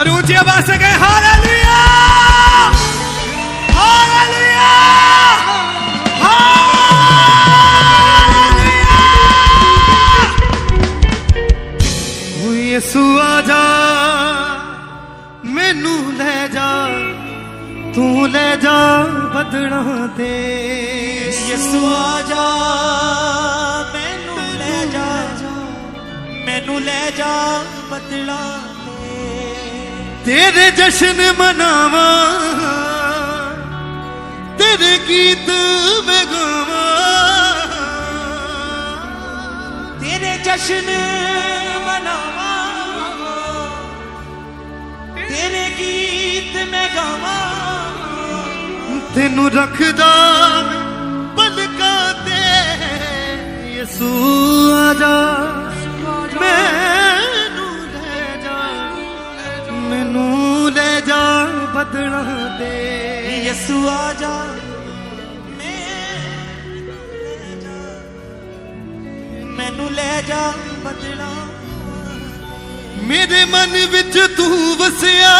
और ऊंची आवाज से कहे हालेलुया हालेलुया ਹਾਲੇਲੂਇਆ ਓ ਯਿਸੂ ਆ ਜਾ ਮੈਨੂੰ ਲੈ ਜਾ ਤੂੰ ਲੈ ਜਾ ਬਦਲਾਂ ਤੇ ਯਿਸੂ ਆ ਜਾ ਮੈਨੂੰ ਲੈ ਜਾ ਮੈਨੂੰ ਲੈ ਜਾ ਬਦਲਾ ਤੇਰੇ ਜਸ਼ਨ ਮਨਾਵਾਂ, ਤੇਰੇ ਗੀਤ ਮੈਂ ਗਾਵਾਂ ਤੇਰੇ ਜਸ਼ਨ ਮਨਾਵਾਂ, ਤੇਰੇ ਗੀਤ ਮੈਂ ਗਾਵਾਂ ਤੈਨੂੰ ਰੱਖਦਾ ਪਲਕਾਂ ਤੇ, ਯਿਸੂ ਆ ਜਾ। ਜਾ ਬਦਲਾਂ ਤੇ ਯਿਸੂ ਆ ਜਾ। ਮੈਨੂੰ ਲੈ ਜਾ ਬਦਲਾ ਮੇਰੇ ਮਨ ਵਿੱਚ ਤੂੰ ਵਸਿਆ।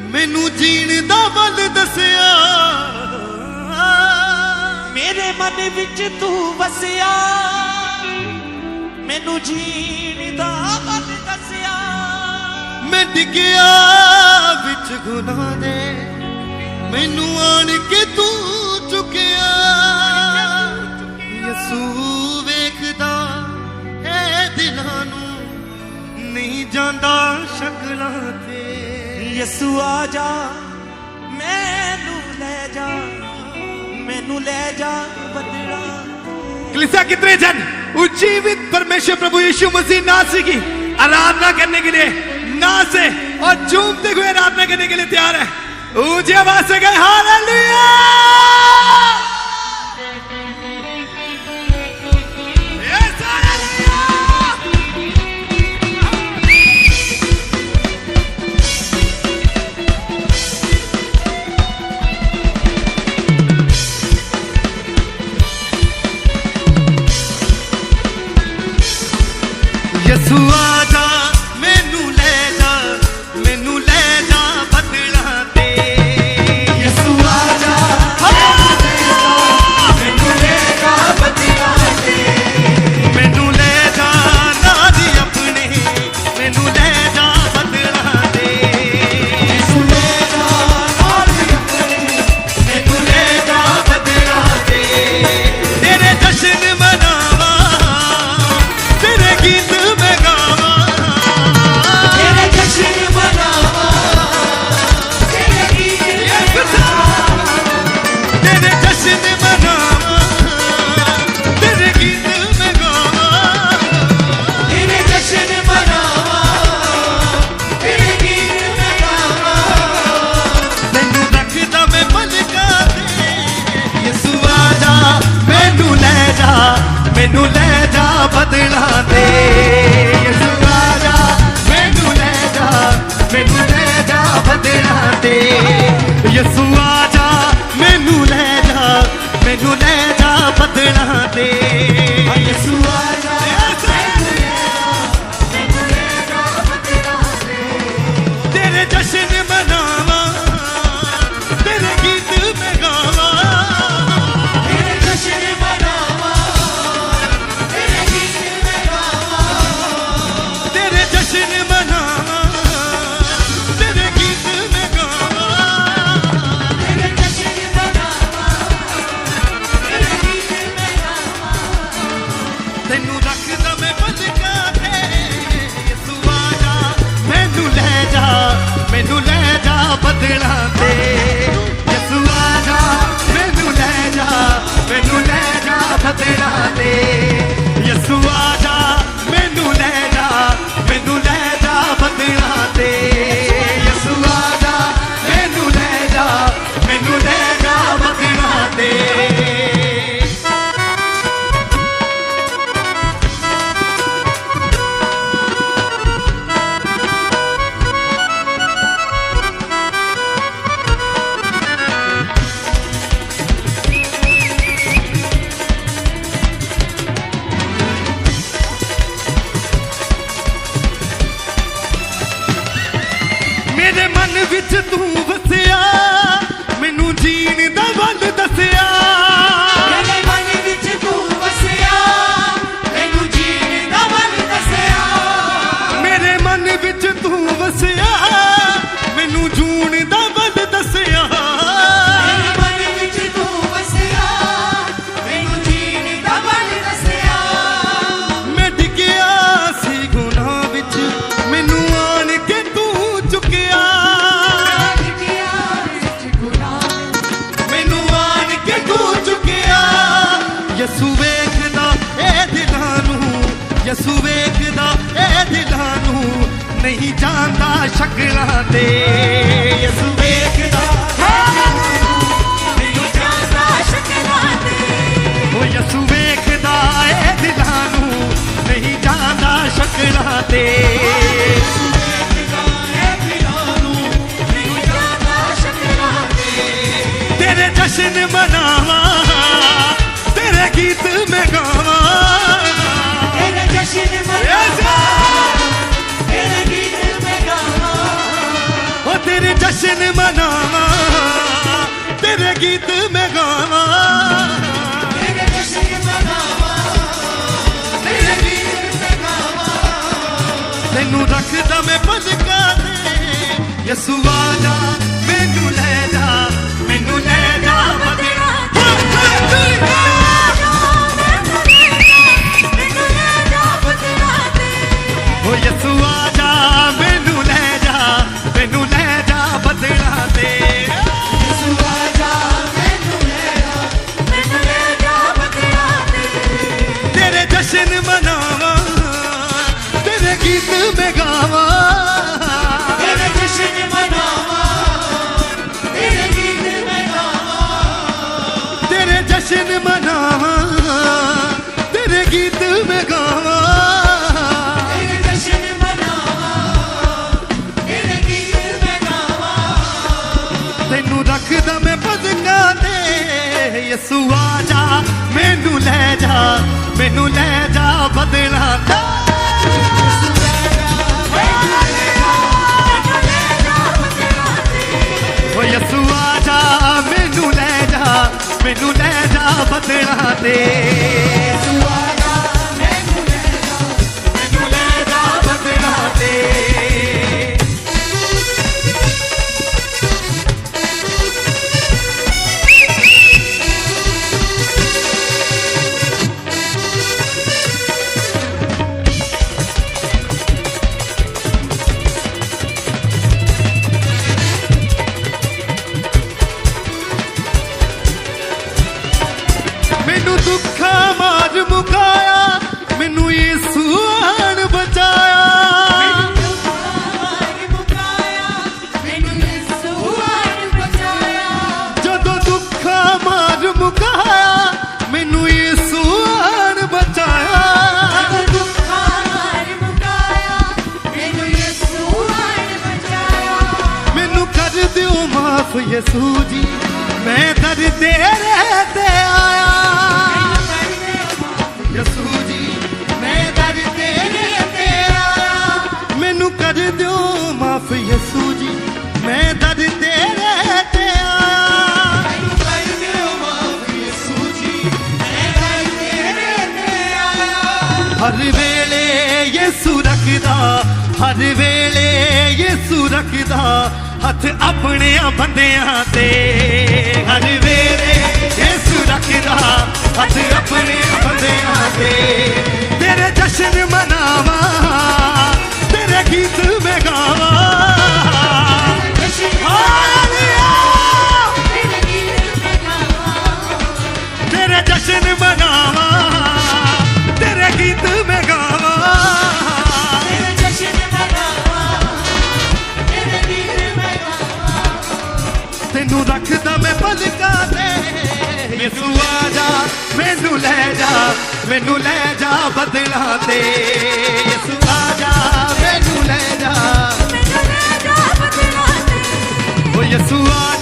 ਮੈਨੂੰ ਜੀਣ ਦਾ ਵੱਲ ਦੱਸਿਆ। ਮੇਰੇ ਮਨ ਵਿੱਚ ਤੂੰ ਵਸਿਆ। ਮੈਨੂੰ ਜੀਣ ਦਾ ਮੈਂ ਡਿੱਗਿਆ ਵਿੱਚ ਗੁਨਾਹ ਦੇ ਮੈਨੂੰ ਆਣ ਕੇ ਤੂੰ ਚੁੱਕਿਆ ਯਸੂ ਵੇਖਦਾ ਹੈ ਦਿਲਾਂ ਨੂੰ ਨਹੀਂ ਜਾਂਦਾ ਸ਼ਕਲਾਂ ਤੇ ਯਿਸੂ ਆ ਜਾ ਮੈਨੂੰ ਲੈ ਜਾ ਮੈਨੂੰ ਲੈ ਜਾ ਬਦਲਾ कलिसिया कितने जन उज्जीवित परमेश्वर प्रभु यीशु मसीह नासी की आराधना करने के लिए ना से और झूमते हुए आराधना करने के लिए तैयार है ऊंची आवाज से गए हालेलुया ደረጀሽን ਬਦਲਾਂ ਗੀਤ ਮੈਂ ਗਾਵਾਂ। ਤੇਰੇ ਜਸ਼ਨ ਮਨਾਵਾਂ ਤੇਰੇ ਗੀਤ ਮੈਂ ਗਾਵਾਂ। ਉਹ ਤੇਰੇ ਜਸ਼ਨ ਮਨਾਵਾਂ। ਤੇਰੇ ਗੀਤ ਮੈਂ ਗਾਵਾਂ। ਤੈਨੂੰ ਰੱਖਦਾ ਮੈਂ ਪਲਕਾਂ ਤੇ ਯਸੂ ਆ ਮੈਨੂੰ ਲੈ ਜਾ ਬਦਲਾ। ਤੇ ਓ ਯਸੂ ਆ ਜਾ, ਮੈਨੂੰ ਲੈ ਜਾ, ਮੈਨੂੰ ਲੈ ਜਾ ਬਦਲਾ ਦੇ ਮਾਫ ਯਿਸੂ ਜੀ, ਮੈਂ ਦਰ ਤੇਰੇ ਤੇ ਆਇਆ। ਯਿਸੂ ਜੀ, ਮੈਂ ਦਰ ਤੇਰੇ ਤੇ ਆਇਆ। ਮੈਨੂੰ ਕਰ ਦਿਓ ਮਾਫ ਯਸੂ ਜੀ, ਮੈਂ ਦਰ ਤੇਰੇ ਤੇ ਆਇਆ। ਹਰ ਵੇਲੇ ਯਿਸੂ ਰੱਖਦਾ, ਹਰ ਵੇਲੇ ਯਿਸੂ ਰੱਖਦਾ। ਹੱਥ ਆਪਣੇ ਬੰਦਿਆਂ ਤੇ। ਹਰ ਵੇਲੇ ਯਿਸੂ ਰੱਖਦਾ ਹੱਥ ਆਪਣੇ ਬੰਦਿਆਂ ਤੇ। ਤੇਰੇ ਜਸ਼ਨ ਮਨਾਵਾਂ, ਤੇਰੇ ਗੀਤ ਮੈਂ ਗਾਵਾਂ ਤੇਰੇ ਜਸ਼ਨ ਮਨਾਵਾਂ। ਰੱਖਦਾ ਮੈਂ ਪਲਕਾਂ ਤੇ ਯਿਸੂ ਆ ਜਾ ਮੈਨੂੰ ਲੈ ਜਾ ਮੈਨੂੰ ਲੈ ਜਾ ਬਦਲਾਂ ਤੇ ਯਿਸੂ ਆ ਜਾ ਮੈਨੂੰ ਲੈ ਜਾ ਓ ਯਿਸੂ ਆ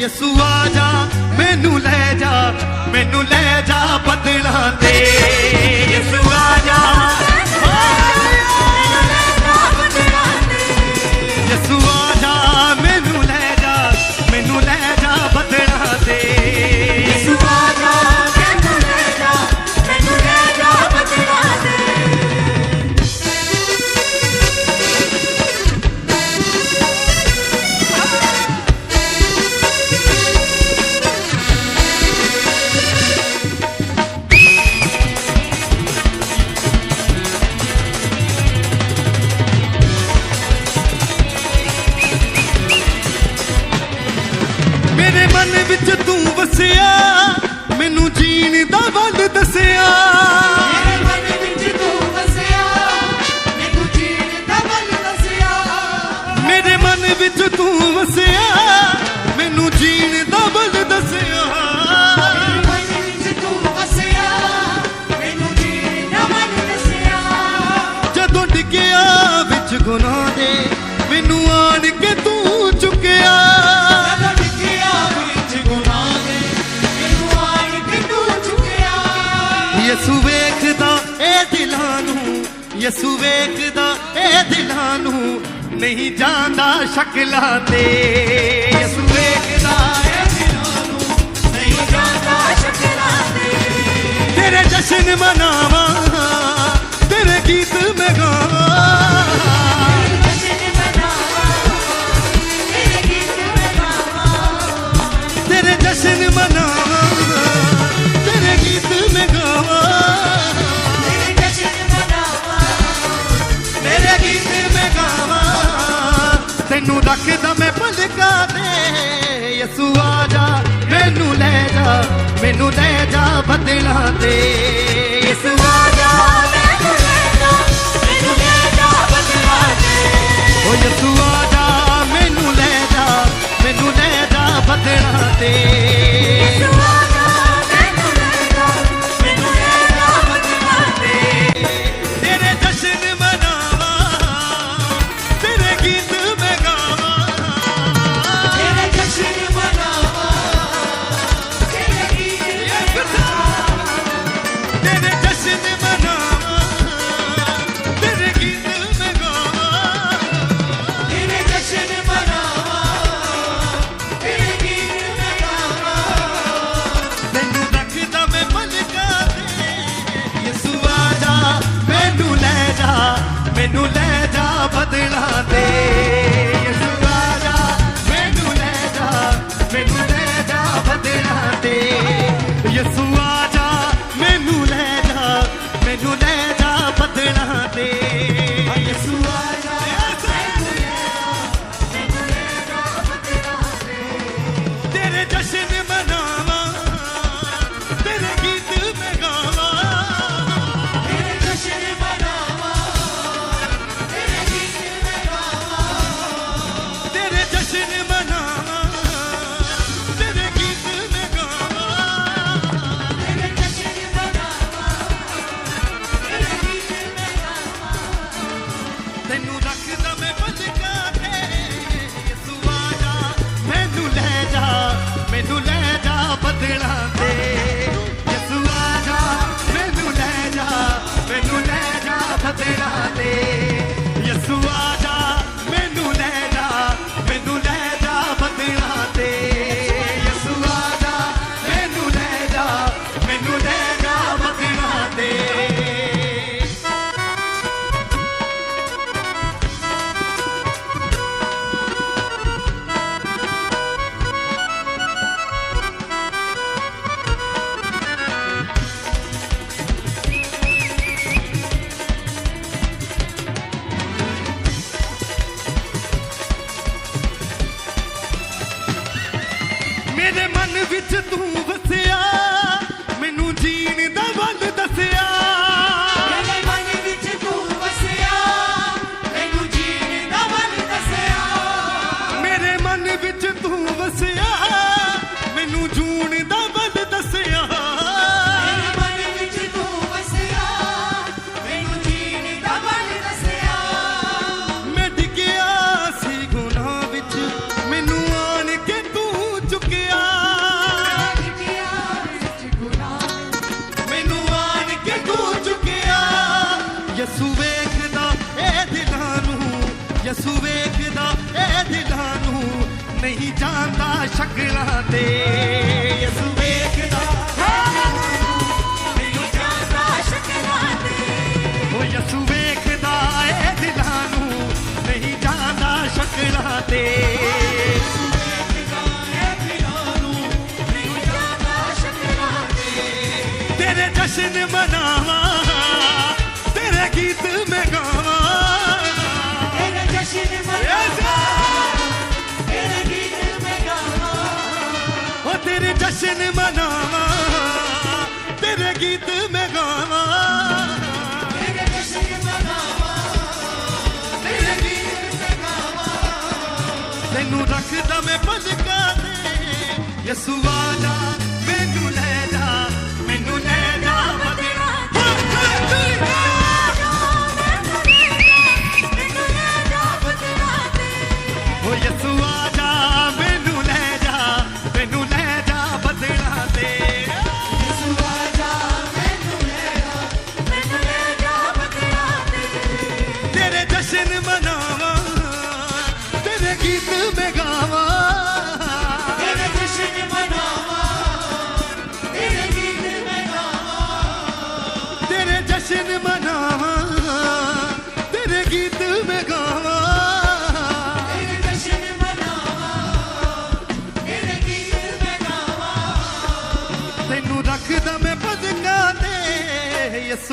ਯਸੂ ਆ ਜਾ ਮੈਨੂੰ ਲੈ ਜਾ ਮੈਨੂੰ ਲੈ ਜਾ ਬਦ ਯਸੂ ਵੇਖਦਾ ਇਹ ਦਿਲਾਂ ਨੂੰ, ਨਹੀਂ ਜਾਂਦਾ ਸ਼ਕਲਾਂ ਤੇ। ਯਸੂ ਵੇਖਦਾ ਇਹ ਦਿਲਾਂ ਨੂੰ, ਨਹੀਂ ਜਾਂਦਾ ਸ਼ਕਲਾਂ ਤੇਰੇ ਜਸ਼ਨ ਮਨਾਵਾਂ, ਤੇਰੇ ਗੀਤ ਮੈਂ ਤੈਨੂੰ ਰੱਖਦਾ ਮੈਂ ਭਲਕਾ ਦੇ। ਯਸੂ ਆ ਜਾ, ਮੈਨੂੰ ਲੈ ਜਾ, ਮੈਨੂੰ ਲੈ ਜਾ ਬਦਲਾ ਤੇ ਯਸੂ ਆ ਜਾ। ਮੈਨੂੰ ਲੈ ਜਾ ਮੈਨੂੰ ਲੈ ਜਾ ਬਦਲਾ ਤੇ ਓ ਯਸੂ ਆ ਜਾ, ਮੈਨੂੰ ਲੈ ਜਾ, ਮੈਨੂੰ ਲੈ ਜਾ ਬਦਲਾ ਤੇ ਜਸ਼ਨ ਮਨਾਵਾਂ, ਤੇਰੇ ਗੀਤ ਮੈਂ ਗਾਵਾਂ। ਤੇਰੇ ਜਸ਼ਨ ਮਨਾਵਾਂ, ਤੇਰੇ ਗੀਤ ਮੈਂ ਗਾਵਾਂ। ਤੈਨੂੰ ਰੱਖਦਾ ਮੈਂ ਪਲਕਾਂ ਤੇ ਯਸੂ ਆਜਾ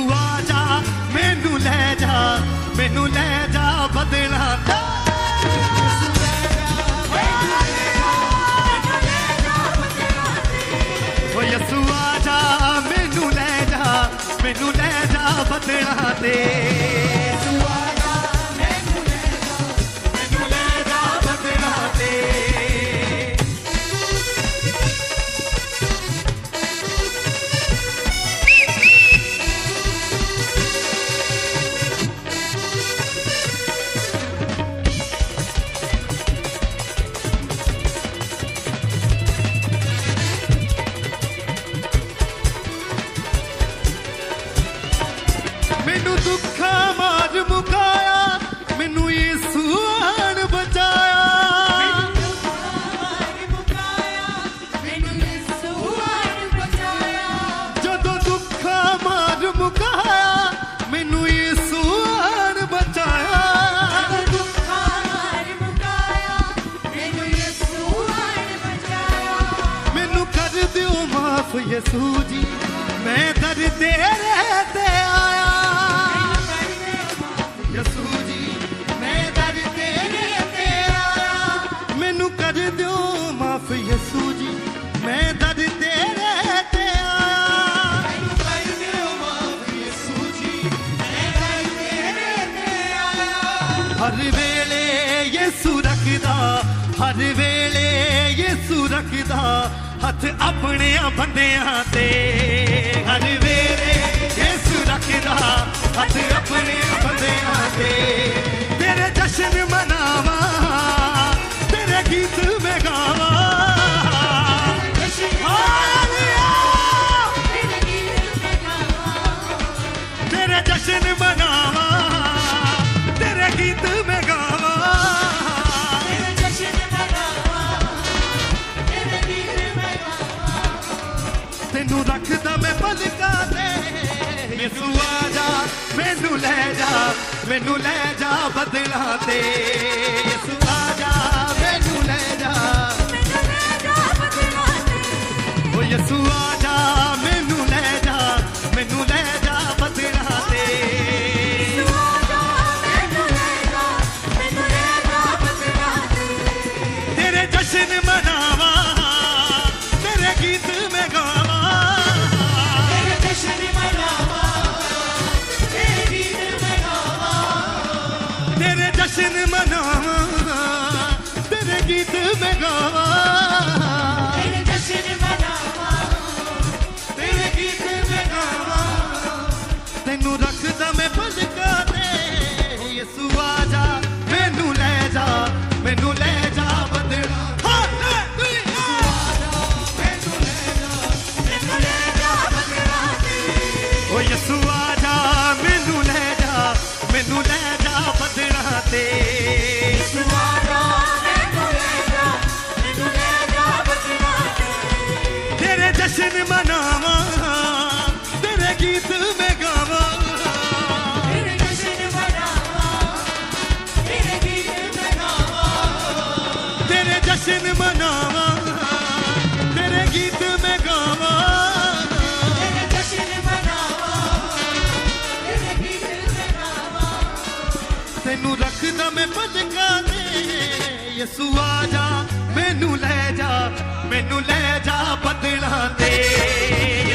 ਤੇ ਆ ਜਾ ਮੈਨੂੰ ਲੈ ਜਾ, ਮੈਨੂੰ ਲੈ ਜਾ ਬਦਲਾ। ਦਾ ਓ ਯਸੂ ਆ ਜਾ ਮੈਨੂੰ ਲੈ ਜਾ, ਮੈਨੂੰ ਲੈ ਜਾ ਬਦਲਾ ਦੇ ਮੈਨੂੰ ਦੁੱਖਾਂ ਮਾਰ ਮੁਕਾਇਆ ਮੈਨੂੰ ਯਿਸੂ ਆਣ ਬਚਾਇਆ। ਜਦੋਂ ਦੁੱਖਾਂ ਮਾਰ ਮੁਕਾਇਆ ਮੈਨੂੰ ਯਿਸੂ ਆਣ ਬਚਾਇਆ। ਮੈਨੂੰ ਕਰ ਦਿਓ ਮਾਫ ਯਿਸੂ ਜੀ ਮੈਂ ਦਰ ਹਰ ਵੇਲੇ ਯਿਸੂ ਰੱਖਦਾ, ਹਰ ਵੇਲੇ ਯਿਸੂ ਰੱਖਦਾ, ਹੱਥ ਆਪਣੇ ਬੰਦਿਆਂ ਤੇ। ਹਰ ਵੇਲੇ ਯਿਸੂ ਰੱਖਦਾ, ਹੱਥ ਆਪਣੇ ਬੰਦਿਆਂ ਤੇ। ਤੇਰੇ ਜਸ਼ਨ ਮਨਾਵਾਂ, ਤੇਰੇ ਗੀਤ ਮੈਂ ਗਾਵਾਂ। ਮੈਨੂੰ ਲੈ ਜਾ ਮੈਨੂੰ ਲੈ ਜਾ ਬਦਲਾ ਤੇ ਯਿਸੂ ਆ ਜਾ ਮੈਨੂੰ ਲੈ ਜਾ। ਓ ਯਿਸੂ ਆ ਦੁਖਦਾ ਮੈਂ ਪਲਕਾਂ ਤੇ ਯਿਸੂ ਆ ਜਾ ਮੈਨੂੰ ਲੈ ਜਾ ਮੈਨੂੰ ਲੈ ਮਨਾਵਾ ਤੇਰੇ ਗੀਤ ਮੈਂ ਗਾਵਾ। ਤੇਰੇ ਜਸ਼ਨ ਮਨਾਵਾ। ਤੇਰੇ ਗੀਤ ਮੈਂ ਗਾਵਾ ਤੈਨੂੰ ਰੱਖਦਾ ਮੈਂ ਪਦਕਾ ਤੇ। ਯਿਸੂ ਆ ਜਾ ਮੈਨੂੰ ਲੈ ਜਾ ਮੈਨੂੰ ਲੈ ਜਾ ਬਦਲਾਂ ਤੇ।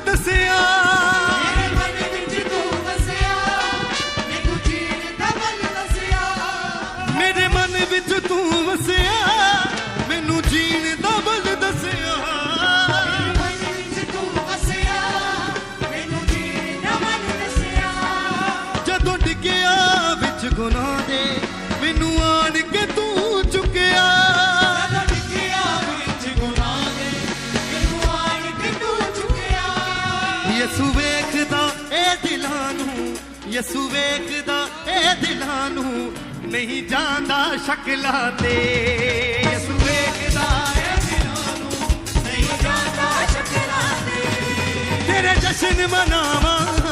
ਦੱਸਿਆ ਅੱਖਾਂ ਨੂੰ ਨਹੀਂ ਜਾਂਦਾ ਸ਼ਕਲਾਂ ਤੇ। ਯਿਸੂ ਵੇਖਦਾ ਦਿਲਾਂ ਨੂੰ, ਨਹੀਂ ਜਾਂਦਾ ਸ਼ਕਲਾਂ ਤੇ। ਤੇਰੇ ਜਸ਼ਨ ਮਨਾਵਾਂ।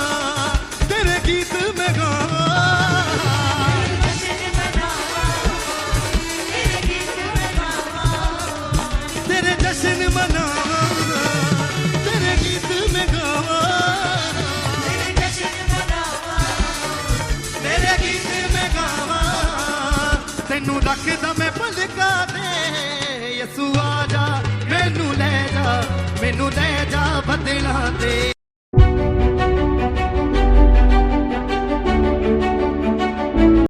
ਮੈਨੂੰ ਰੱਖਦਾ ਮੈਂ ਭਲਕਾ ਦੇ। ਯਸੂ ਆ ਜਾ, ਮੈਨੂੰ ਲੈ ਜਾ, ਮੈਨੂੰ ਲੈ ਜਾ ਬਦਲਾ ਦੇ।